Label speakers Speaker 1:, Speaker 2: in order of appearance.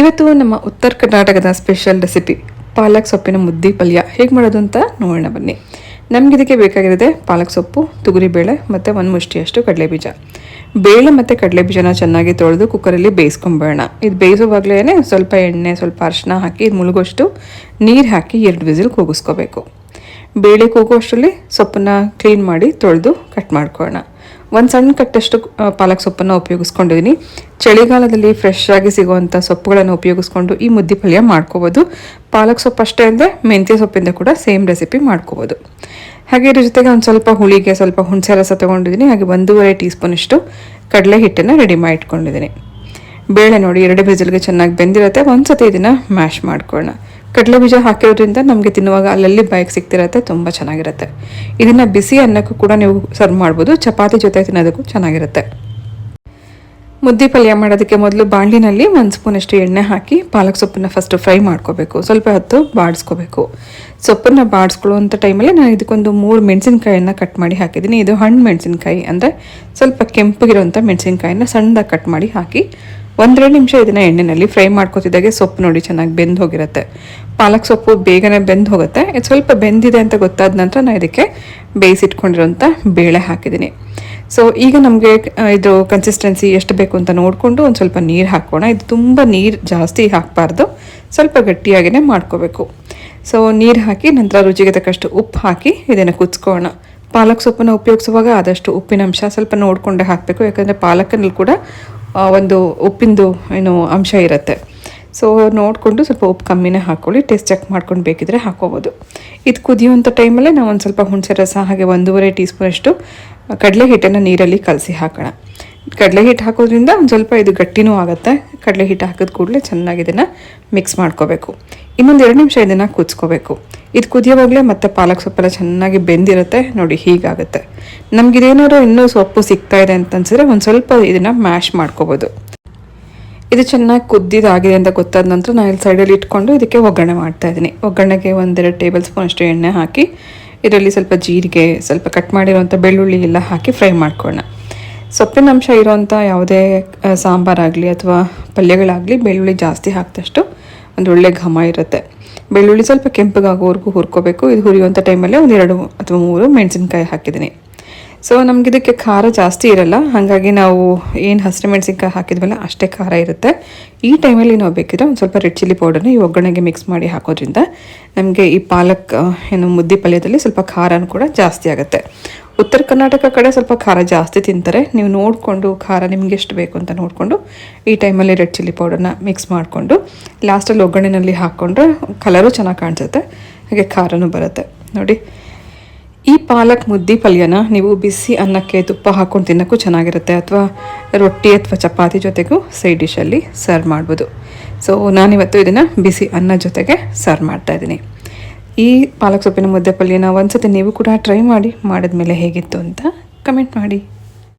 Speaker 1: ಇವತ್ತು ನಮ್ಮ ಉತ್ತರ ಕರ್ನಾಟಕದ ಸ್ಪೆಷಲ್ ರೆಸಿಪಿ ಪಾಲಕ್ ಸೊಪ್ಪಿನ ಮುದ್ದಿ ಪಲ್ಯ. ಹೇಗೆ ಮಾಡೋದು ಅಂತ ನೋಡೋಣ ಬನ್ನಿ. ನಮ್ಗೆ ಇದಕ್ಕೆ ಬೇಕಾಗಿರೋದೆ ಪಾಲಕ್ ಸೊಪ್ಪು ತುಗುರಿಬೇಳೆ ಮತ್ತು ಒಂದು ಮುಷ್ಟಿಯಷ್ಟು ಕಡಲೆಬೀಜ. ಬೇಳೆ ಮತ್ತು ಕಡಲೆಬೀಜನ ಚೆನ್ನಾಗಿ ತೊಳೆದು ಕುಕ್ಕರಲ್ಲಿ ಬೇಯಿಸ್ಕೊಂಬೇಡ ಇದು ಬೇಯಿಸುವಾಗಲೇ ಸ್ವಲ್ಪ ಎಣ್ಣೆ, ಸ್ವಲ್ಪ ಅರಿಶಿನ ಹಾಕಿ ಇದು ಮುಳುಗೋಷ್ಟು ನೀರು ಹಾಕಿ ಎರಡು ವಿಸಿಲ್ ಕೂಗಿಸ್ಕೋಬೇಕು. ಬೇಳೆ ಕೂಗೋಷ್ಟರಲ್ಲಿ ಸೊಪ್ಪನ್ನ ಕ್ಲೀನ್ ಮಾಡಿ ತೊಳೆದು ಕಟ್ ಮಾಡ್ಕೊಳ್ಳೋಣ. ಒಂದು ಸಣ್ಣ ಕಟ್ಟಷ್ಟು ಪಾಲಕ್ ಸೊಪ್ಪನ್ನು ಉಪಯೋಗಿಸ್ಕೊಂಡಿದ್ದೀನಿ ಚಳಿಗಾಲದಲ್ಲಿ ಫ್ರೆಶ್ ಆಗಿ ಸಿಗುವಂಥ ಸೊಪ್ಪುಗಳನ್ನು ಉಪಯೋಗಿಸ್ಕೊಂಡು ಈ ಮುದ್ದೆ ಪಲ್ಯ ಮಾಡ್ಕೋಬೋದು. ಪಾಲಕ್ ಸೊಪ್ಪು ಅಷ್ಟೇ ಅಂದರೆ ಮೆಂತ್ಯ ಸೊಪ್ಪಿಂದ ಕೂಡ ಸೇಮ್ ರೆಸಿಪಿ ಮಾಡ್ಕೋಬೋದು. ಹಾಗೆ ಇದ್ರ ಜೊತೆಗೆ ಒಂದು ಸ್ವಲ್ಪ ಹುಳಿಗೆ, ಸ್ವಲ್ಪ ಹುಣಸೆ ರಸ ತೊಗೊಂಡಿದ್ದೀನಿ ಹಾಗೆ ಒಂದೂವರೆ ಟೀ ಸ್ಪೂನಷ್ಟು ಕಡಲೆ ಹಿಟ್ಟನ್ನು ರೆಡಿ ಮಾಡಿ ಇಟ್ಕೊಂಡಿದ್ದೀನಿ ಬೇಳೆ ನೋಡಿ, ಎರಡು ಬಿಸಿಲಿಗೆ ಚೆನ್ನಾಗಿ ಬೆಂದಿರುತ್ತೆ. ಒಂದು ಸತಿ ಇದನ್ನು ಮ್ಯಾಶ್ ಮಾಡ್ಕೊಳ್ಳೋಣ. ಕಡಲೆ ಬೀಜ ಹಾಕಿರೋದ್ರಿಂದ ನಮಗೆ ತಿನ್ನುವಾಗ ಅಲ್ಲಲ್ಲಿ ಬಾಯಿಗೆ ಸಿಗ್ತಿರತ್ತೆ, ತುಂಬ ಚೆನ್ನಾಗಿರುತ್ತೆ. ಇದನ್ನು ಬಿಸಿ ಅನ್ನಕ್ಕೂ ಕೂಡ ನೀವು ಸರ್ವ್ ಮಾಡ್ಬೋದು, ಚಪಾತಿ ಜೊತೆ ತಿನ್ನೋದಕ್ಕೂ ಚೆನ್ನಾಗಿರುತ್ತೆ. ಮುದ್ದೆ ಪಲ್ಯ ಮಾಡೋದಕ್ಕೆ ಮೊದಲು ಬಾಣಲಿನಲ್ಲಿ ಒಂದು ಸ್ಪೂನಷ್ಟು ಎಣ್ಣೆ ಹಾಕಿ ಪಾಲಕ್ ಸೊಪ್ಪನ್ನ ಫಸ್ಟ್ ಫ್ರೈ ಮಾಡ್ಕೋಬೇಕು. ಸ್ವಲ್ಪ ಹೊತ್ತು ಬಾಡಿಸ್ಕೋಬೇಕು. ಸೊಪ್ಪನ್ನು ಬಾಡಿಸ್ಕೊಳ್ಳುವಂಥ ಟೈಮಲ್ಲಿ ನಾನು ಇದಕ್ಕೊಂದು ಮೂರು ಮೆಣಸಿನಕಾಯಿಯನ್ನು ಕಟ್ ಮಾಡಿ ಹಾಕಿದ್ದೀನಿ. ಇದು ಹಣ್ಣು ಮೆಣಸಿನ್ಕಾಯಿ ಅಂದರೆ ಸ್ವಲ್ಪ ಕೆಂಪಗಿರುವಂಥ ಮೆಣಸಿನ್ಕಾಯಿನ ಸಣ್ಣದಾಗಿ ಕಟ್ ಮಾಡಿ ಹಾಕಿ ಒಂದೆರಡು ನಿಮಿಷ ಇದನ್ನು ಎಣ್ಣೆಯಲ್ಲಿ ಫ್ರೈ ಮಾಡ್ಕೋತಿದ್ದಾಗೆ ಸೊಪ್ಪು ನೋಡಿ ಚೆನ್ನಾಗಿ ಬೆಂದು ಹೋಗಿರುತ್ತೆ. ಪಾಲಕ್ ಸೊಪ್ಪು ಬೇಗನೆ ಬೆಂದು ಹೋಗುತ್ತೆ. ಇದು ಸ್ವಲ್ಪ ಬೆಂದಿದೆ ಅಂತ ಗೊತ್ತಾದ ನಂತರ ನಾನು ಇದಕ್ಕೆ ಬೇಯಿಸಿಟ್ಕೊಂಡಿರೋಂಥ ಬೇಳೆ ಹಾಕಿದ್ದೀನಿ. ಸೊ ಈಗ ನಮಗೆ ಇದು ಕನ್ಸಿಸ್ಟೆನ್ಸಿ ಎಷ್ಟು ಬೇಕು ಅಂತ ನೋಡಿಕೊಂಡು ಒಂದು ಸ್ವಲ್ಪ ನೀರು ಹಾಕೋಣ. ಇದು ತುಂಬ ನೀರು ಜಾಸ್ತಿ ಹಾಕಬಾರ್ದು. ಸ್ವಲ್ಪ ಗಟ್ಟಿಯಾಗಿಯೇ ಮಾಡ್ಕೋಬೇಕು. ಸೊ ನೀರು ಹಾಕಿ ನಂತರ ರುಚಿಗೆ ತಕ್ಕಷ್ಟು ಉಪ್ಪು ಹಾಕಿ ಇದನ್ನು ಕುದಿಸ್ಕೋಣ ಪಾಲಕ್ ಸೊಪ್ಪನ್ನು ಉಪಯೋಗಿಸುವಾಗ ಆದಷ್ಟು ಉಪ್ಪಿನ ಅಂಶ ಸ್ವಲ್ಪ ನೋಡಿಕೊಂಡೇ ಹಾಕಬೇಕು. ಯಾಕಂದರೆ ಪಾಲಕನಲ್ಲಿ ಕೂಡ ಒಂದು ಉಪ್ಪಿಂದು ಏನು ಅಂಶ ಇರುತ್ತೆ. ಸೊ ನೋಡಿಕೊಂಡು ಸ್ವಲ್ಪ ಉಪ್ಪು ಕಮ್ಮಿನೇ ಹಾಕ್ಕೊಳ್ಳಿ ಟೇಸ್ಟ್ ಚೆಕ್ ಮಾಡ್ಕೊಂಡು ಬೇಕಿದ್ರೆ ಹಾಕೋಬೋದು. ಇದು ಕುದಿಯುವಂಥ ಟೈಮಲ್ಲೇ ನಾವು ಒಂದು ಸ್ವಲ್ಪ ಹುಣಸೆ ರಸ ಹಾಗೆ ಒಂದೂವರೆ ಟೀ ಸ್ಪೂನಷ್ಟು ಕಡಲೆ ಹಿಟ್ಟನ್ನು ನೀರಲ್ಲಿ ಕಲಸಿ ಹಾಕೋಣ. ಕಡಲೆ ಹಿಟ್ಟು ಹಾಕೋದ್ರಿಂದ ಒಂದು ಸ್ವಲ್ಪ ಇದು ಗಟ್ಟಿನೂ ಆಗುತ್ತೆ. ಕಡಲೆ ಹಿಟ್ಟು ಹಾಕಿದ ಕೂಡಲೇ ಚೆನ್ನಾಗಿ ಇದನ್ನು ಮಿಕ್ಸ್ ಮಾಡ್ಕೋಬೇಕು. ಇನ್ನೊಂದು ಎರಡು ನಿಮಿಷ ಇದನ್ನು ಕುದಿಸ್ಕೋಬೇಕು. ಇದು ಕುದಿಯೋವಾಗಲೇ ಮತ್ತೆ ಪಾಲಕ್ ಸೊಪ್ಪೆಲ್ಲ ಚೆನ್ನಾಗಿ ಬೆಂದಿರುತ್ತೆ. ನೋಡಿ ಹೀಗಾಗುತ್ತೆ. ನಮಗಿದೇನಾದ್ರು ಇನ್ನೂ ಸೊಪ್ಪು ಸಿಗ್ತಾ ಇದೆ ಅಂತ ಅನ್ಸಿದ್ರೆ ಒಂದು ಸ್ವಲ್ಪ ಇದನ್ನು ಮ್ಯಾಶ್ ಮಾಡ್ಕೋಬೋದು. ಇದು ಚೆನ್ನಾಗಿ ಕುದ್ದಿದಾಗಿದೆ ಅಂತ ಗೊತ್ತಾದ ನಂತರ ನಾನು ಇಲ್ಲಿ ಸೈಡಲ್ಲಿ ಇಟ್ಕೊಂಡು ಇದಕ್ಕೆ ಒಗ್ಗರಣೆ ಮಾಡ್ತಾ ಇದ್ದೀನಿ. ಒಗ್ಗರಣೆಗೆ ಒಂದೆರಡು ಟೇಬಲ್ ಸ್ಪೂನ್ ಅಷ್ಟು ಎಣ್ಣೆ ಹಾಕಿ, ಇದರಲ್ಲಿ ಸ್ವಲ್ಪ ಜೀರಿಗೆ, ಸ್ವಲ್ಪ ಕಟ್ ಮಾಡಿರೋಂಥ ಬೆಳ್ಳುಳ್ಳಿ ಎಲ್ಲ ಹಾಕಿ ಫ್ರೈ ಮಾಡ್ಕೊಳ್ಳೋಣ. ಸೊಪ್ಪಿನ ಅಂಶ ಇರೋವಂಥ ಯಾವುದೇ ಸಾಂಬಾರಾಗಲಿ ಅಥವಾ ಪಲ್ಯಗಳಾಗಲಿ ಬೆಳ್ಳುಳ್ಳಿ ಜಾಸ್ತಿ ಹಾಕಿದಷ್ಟು ಒಂದು ಒಳ್ಳೆ ಘಮ ಇರುತ್ತೆ. ಬೆಳ್ಳುಳ್ಳಿ ಸ್ವಲ್ಪ ಕೆಂಪಗಾಗೋವರೆಗೂ ಹುರ್ಕೋಬೇಕು. ಇದು ಹುರಿಯುವಂಥ ಟೈಮಲ್ಲೇ ಒಂದು ಎರಡು ಅಥವಾ ಮೂರು ಮೆಣಸಿನ್ಕಾಯಿ ಹಾಕಿದ್ದೀನಿ. ಸೊ ನಮ್ಗೆ ಇದಕ್ಕೆ ಖಾರ ಜಾಸ್ತಿ ಇರಲ್ಲ. ಹಾಗಾಗಿ ನಾವು ಏನು ಹಸಿರು ಮೆಣಸಿನ್ಕಾಯಿ ಹಾಕಿದ್ವಲ್ಲ, ಅಷ್ಟೇ ಖಾರ ಇರುತ್ತೆ. ಈ ಟೈಮಲ್ಲಿ ನಾವು ಬೇಕಿದ್ರೆ ಒಂದು ಸ್ವಲ್ಪ ರೆಡ್ ಚಿಲ್ಲಿ ಪೌಡರ್ನ ಈ ಒಗ್ಗರಣೆಗೆ ಮಿಕ್ಸ್ ಮಾಡಿ ಹಾಕೋದ್ರಿಂದ ನಮಗೆ ಈ ಪಾಲಕ್ ಏನು ಮುದ್ದೆ ಪಲ್ಯದಲ್ಲಿ ಸ್ವಲ್ಪ ಖಾರನೂ ಕೂಡ ಜಾಸ್ತಿ ಆಗುತ್ತೆ. ಉತ್ತರ ಕರ್ನಾಟಕ ಕಡೆ ಸ್ವಲ್ಪ ಖಾರ ಜಾಸ್ತಿ ತಿಂತಾರೆ. ನೀವು ನೋಡಿಕೊಂಡು ಖಾರ ನಿಮ್ಗೆ ಎಷ್ಟು ಬೇಕು ಅಂತ ನೋಡಿಕೊಂಡು ಈ ಟೈಮಲ್ಲಿ ರೆಡ್ ಚಿಲ್ಲಿ ಪೌಡರ್ನ ಮಿಕ್ಸ್ ಮಾಡಿಕೊಂಡು ಲಾಸ್ಟಲ್ಲಿ ಒಗ್ಗರಣೆನಲ್ಲಿ ಹಾಕ್ಕೊಂಡ್ರೆ ಕಲರು ಚೆನ್ನಾಗಿ ಕಾಣಿಸುತ್ತೆ. ಹಾಗೆ ಖಾರನೂ ಬರುತ್ತೆ. ನೋಡಿ, ಈ ಪಾಲಕ್ ಮುದ್ದಿ ಪಲ್ಯನ ನೀವು ಬಿಸಿ ಅನ್ನಕ್ಕೆ ತುಪ್ಪ ಹಾಕ್ಕೊಂಡು ತಿನ್ನೋಕ್ಕೂ ಚೆನ್ನಾಗಿರುತ್ತೆ ಅಥವಾ ರೊಟ್ಟಿ ಅಥವಾ ಚಪಾತಿ ಜೊತೆಗೂ ಸೈಡ್ ಡಿಶಲ್ಲಿ ಸರ್ವ್ ಮಾಡ್ಬೋದು. ಸೊ ನಾನಿವತ್ತು ಇದನ್ನು ಬಿಸಿ ಅನ್ನ ಜೊತೆಗೆ ಸರ್ವ್ ಮಾಡ್ತಾ ಇದ್ದೀನಿ. ಈ ಪಾಲಕ್ ಸೊಪ್ಪಿನ ಮುದ್ದೆ ಪಲ್ಯನ ಒಂದ್ಸತಿ ನೀವು ಕೂಡ ಟ್ರೈ ಮಾಡಿ ಮಾಡಿದ್ಮೇಲೆ ಹೇಗಿತ್ತು ಅಂತ ಕಮೆಂಟ್ ಮಾಡಿ.